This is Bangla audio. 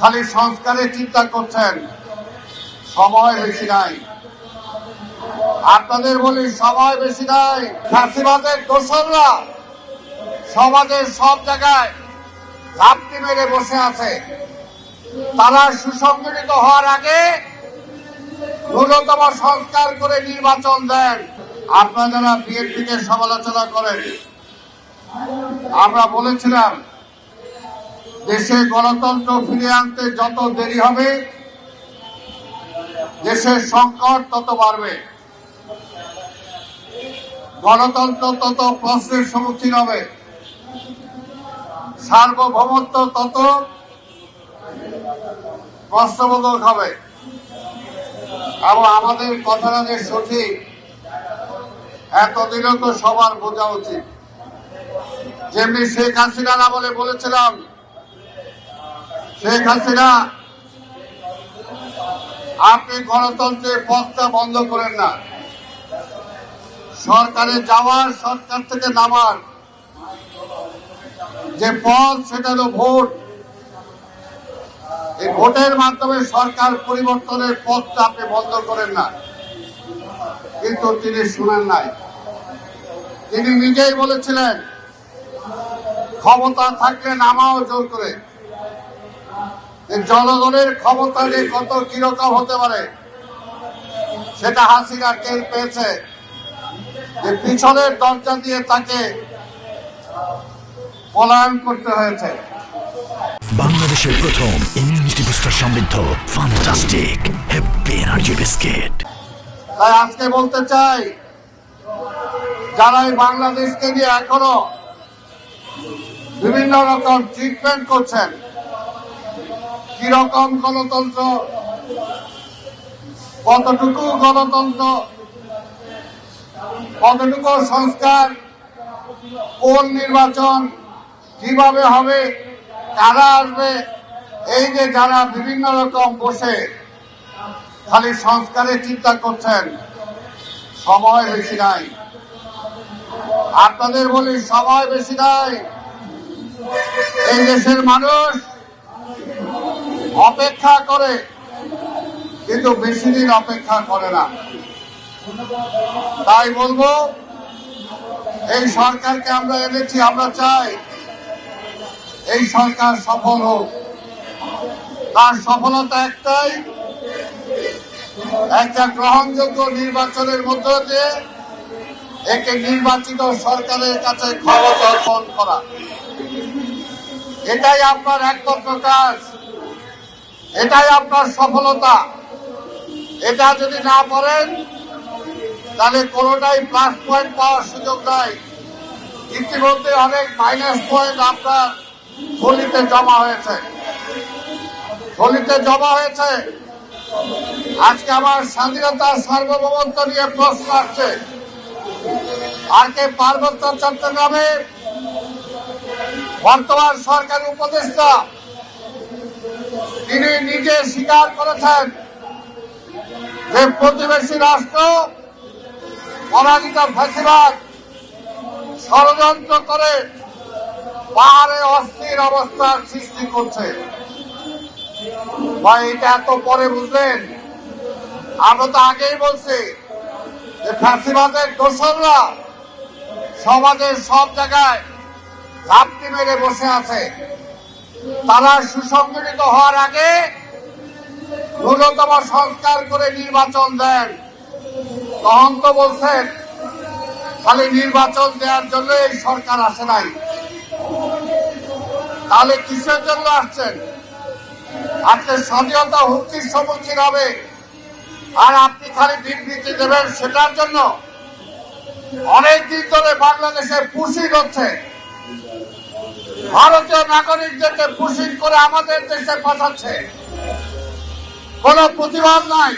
খালি সংস্কারের চিন্তা করছেন। সময় বেশি নাই। আপনাদের বলি সময় বেশি নাই। ফাঁসিবাদের দোসররা সমাজের সব জায়গায় ঘাপটি মেরে বসে আছে। তারা সুসংগঠিত হওয়ার আগে ন্যূনতম সংস্কার করে নির্বাচন দেন। আপনারা বিএনপিকে সমালোচনা করেন। আমরা বলেছিলাম দেশে গণতন্ত্র ফিরে আনতে যত দেরি হবে, দেশের সংকট তত বাড়বে। গণতন্ত্র তত প্রশ্নের সম্মুখীন হবে। সার্বভৌমত্ব তত প্রশ্নবোধক হবে। এবং আমাদের কথাটা যে সঠিক এতদিনও তো সবার বোঝা উচিত। যেমনি শেখ হাসিনার বলেছিলাম শেখ হাসিনা, আপনি গণতন্ত্রের পথটা বন্ধ করেন না। সরকারে যাওয়ার, সরকার থেকে নামার যে পথ সেটা হলো ভোট। এই ভোটের মাধ্যমে সরকার পরিবর্তনের পথটা আপনি বন্ধ করেন না। কিন্তু তিনি শুনেন নাই। তিনি নিজেই বলেছিলেন, ক্ষমতা থাকলে নামাও জোর করে। জনগণের ক্ষমতা যে কত কীরকম হতে পারে সেটা হাসিনা টের পেয়েছে। যে পিছনের দরজা দিয়ে তাকে পলায়ন করতে হয়েছে। বাংলাদেশের প্রথম ইমিউনিটি বুস্টার সমৃদ্ধ ফান্টাস্টিক হ্যাপি এনার্জি বিস্কিট তাই আজকে বলতে চাই যারা এই বাংলাদেশকে নিয়ে এখনও বিভিন্ন রকম ট্রিটমেন্ট করছেন কি রকম গণতন্ত্র? কতটুকু গণতন্ত্র? কতটুকু সংস্কার? কোন নির্বাচন কীভাবে হবে? কারা আসবে? এই যে যারা বিভিন্ন রকম বসে খালি সংস্কারের চিন্তা করছেন, সময় বেশি নাই। আপনাদের বলি, সময় বেশি নাই। এই দেশের মানুষ অপেক্ষা করে, কিন্তু বেশি দিন অপেক্ষা করে না। তাই বলব, এই সরকারকে আমরা এনেছি, আমরা চাই এই সরকার সফল হোক। তার সফলতা একটাই, একটা গ্রহণযোগ্য নির্বাচনের মধ্য দিয়ে একে নির্বাচিত সরকারের কাছে ক্ষমতা অর্পণ করা। এটাই আপনার একমাত্র কাজ। এটাই আপনার সফলতা। এটা যদি না পারেন তাহলে কোনোটাই প্লাস পয়েন্ট পাওয়ার সুযোগ নাই। ইতিমধ্যে অনেক মাইনাস পয়েন্ট আপনার থলিতে জমা হয়েছে। থলিতে জমা হয়েছে। আজকে আমার স্বাধীনতা সার্বভৌমত্ব নিয়ে প্রশ্ন আসছে। আর কে পার্বত্য চট্টগ্রামে বর্তমান সরকার উপদেষ্টা তিনি নিজে স্বীকার করেছেন যে প্রতিবেশী রাষ্ট্র পরাজিত ফেসিবাদ ষড়যন্ত্র করে পাহাড়ে অস্থির অবস্থার সৃষ্টি করছে। ভাই, এটা এত পরে বুঝলেন? আমরা তো আগেই বলছি যে ফ্যাসিবাদের দোসররা সমাজের সব জায়গায় ঘাপটি মেরে বসে আছে। তারা সুসংগঠিত হওয়ার আগে ন্যূনতম সংস্কার করে নির্বাচন দেন। তখন তো বলছেন, খালি নির্বাচন দেওয়ার জন্য এই সরকার আসে নাই। তাহলে কিসের জন্য আসছেন? আজকে স্বাধীনতা হুমকির সম্মুখীন হবে। আর আপনি খালি বিবৃতি দেবেন সেটার জন্য? অনেক দিন ধরে বাংলাদেশে পুষিং হচ্ছে। ভারতীয় নাগরিকদেরকে পুষিং করে আমাদের দেশে পাঠাচ্ছে। কোন প্রতিবাদ নাই।